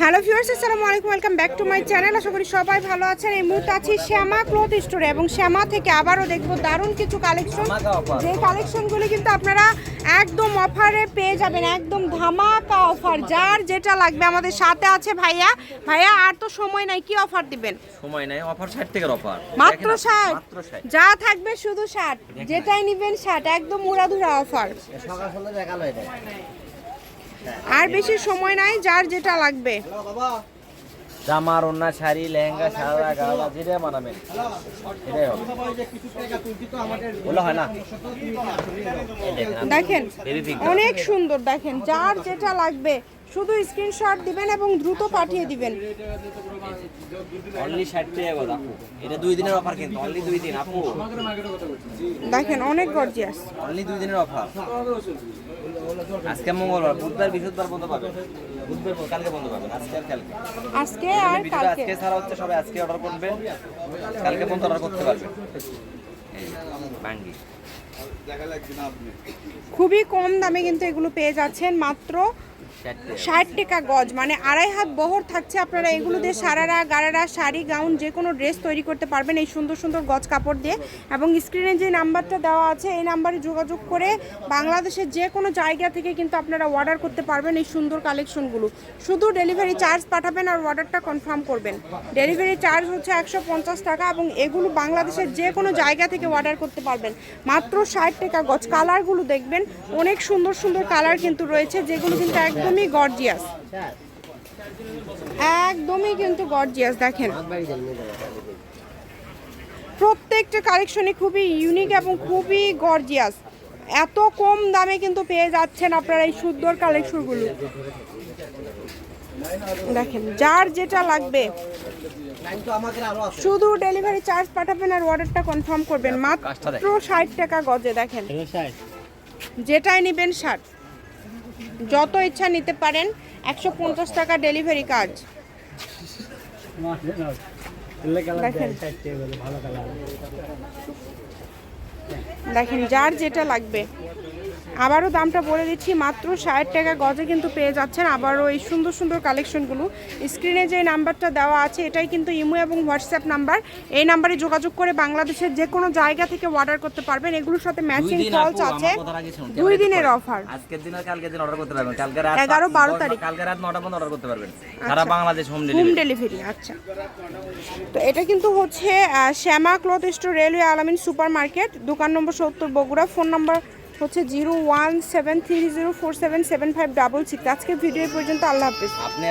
Hello viewers আসসালামু আলাইকুম welcome back to my channel. আশা করি সবাই ভালো আছেন। এই মুহূর্তে আছি শ্যামা ক্লথ স্টোরে এবং শ্যামা থেকে আবারও দেখব দারুণ কিছু কালেকশন যে কালেকশনগুলি কিন্তু আপনারা একদম অফারে পেয়ে যাবেন একদম ধামাকা অফার যার যেটা লাগবে আমাদের সাথে আছে ভাইয়া। ভাইয়া আর তো সময় নাই কি অফার দিবেন? সময় নাই অফার ষাট টাকার অফার মাত্র ষাট? মাত্র ষাট। যা থাকবে শুধু ষাট। যেটাই নিবেন ষাট একদম উড়াধুরা অফার সকাল সন্ধ্যা দেখাল এটা আর বেশি সময় নাই যার যেটা লাগবে। জামার ওন্না শাড়ি লেহেঙ্গা সারা গালা বানাবেন। হবে। হয় না? দেখেন, অনেক সুন্দর দেখেন যার যেটা লাগবে শুধু স্ক্রিনশট দিবেন এবং দ্রুত পাঠিয়ে দিবেন। অনলি ষাট টাকা গো এটা দুই দিনের অফার কিন্তু অনলি দুই দিন আপু। দেখেন অনেক গর্জিয়াস অনলি দুই দিনের অফার আজকে মঙ্গলবার বুধবার বৃহস্পতিবার বন্ধ পাবেন। বুধবার কালকে বন্ধ পাবেন আজকে আর কালকে। আজকে আর কালকে। আজকে ছাড়া হচ্ছে সবাই আজকে অর্ডার করবেন কালকে পর্যন্ত অর্ডার করতে পারবেন এই বাঙ্গি। খুবই কম দামে কিন্তু এগুলো পেয়ে যাচ্ছেন, মাত্র ষাট টাকা গজ মানে আড়াই হাত বহর থাকছে আপনারা এগুলো দিয়ে সারারা, গারারা, শাড়ি, গাউন, যে কোনো ড্রেস তৈরি করতে পারবেন এই সুন্দর সুন্দর গজ কাপড় দিয়ে। এবং স্ক্রিনে যে নাম্বারটা দেওয়া আছে, এই নাম্বারে যোগাযোগ করে বাংলাদেশের যে কোনো জায়গা থেকে কিন্তু আপনারা অর্ডার করতে পারবেন এই সুন্দর কালেকশনগুলো শুধু ডেলিভারি চার্জ পাঠাবেন আর অর্ডারটা কনফার্ম করবেন। ডেলিভারি চার্জ হচ্ছে একশো পঞ্চাশ টাকা এবং এগুলো বাংলাদেশের যে কোনো জায়গা থেকে অর্ডার করতে পারবেন। মাত্র ষাট টাকা গজ। কালারগুলো দেখবেন, অনেক সুন্দর সুন্দর কালার কিন্তু রয়েছে, যেগুলো কিন্তু একদমই গর্জিয়াস একদমই কিন্তু গর্জিয়াস দেখেন। প্রত্যেকটা কালেকশনই খুবই ইউনিক এবং খুবই গর্জিয়াস এত কম দামে কিন্তু পেয়ে যাচ্ছেন আপনারা এই সুন্দর কালেকশনগুলো। দেখেন যার যেটা লাগবে। শুধু ডেলিভারি চার্জ পাঠাবেন আর অর্ডারটা কনফার্ম করবেন। মাত্র ষাট টাকা গজে দেখেন। যেটাই নেবেন ষাট। যত ইচ্ছা নিতে পারেন একশো পঞ্চাশ টাকা ডেলিভারি কাজ দেখেন। দেখেন যার যেটা লাগবে। আবারও দামটা বলে দিচ্ছি মাত্র ষাট টাকা গজে কিন্তু পেয়ে যাচ্ছেন আবারও এই সুন্দর সুন্দর কালেকশনগুলো স্ক্রিনে যে নাম্বারটা দেওয়া আছে এটাই কিন্তু ইমো এবং হোয়াটসঅ্যাপ নাম্বার। এই নাম্বারে যোগাযোগ করে বাংলাদেশের যে কোনো জায়গা থেকে অর্ডার করতে পারবেন। এগুলোর সাথে ম্যাচিং ফলস আছে। দুই দিনের অফার আজকের দিন আর কালকের দিন অর্ডার করতে পারবেন। কালকে রাত 11, 12 তারিখ। কালকে রাত নটা পর্যন্ত অর্ডার করতে পারবেন। সারা আচ্ছা। Bangladesh home home delivery delivery আচ্ছা। তো এটা কিন্তু হচ্ছে Shyama cloth store railway Alamin super market দোকান নম্বর সত্তর বগুড়া ফোন নাম্বার হচ্ছে zero one seven three zero four seven seven five double six. আজকে ভিডিও পর্যন্ত, আল্লাহ হাফিজ। আপনি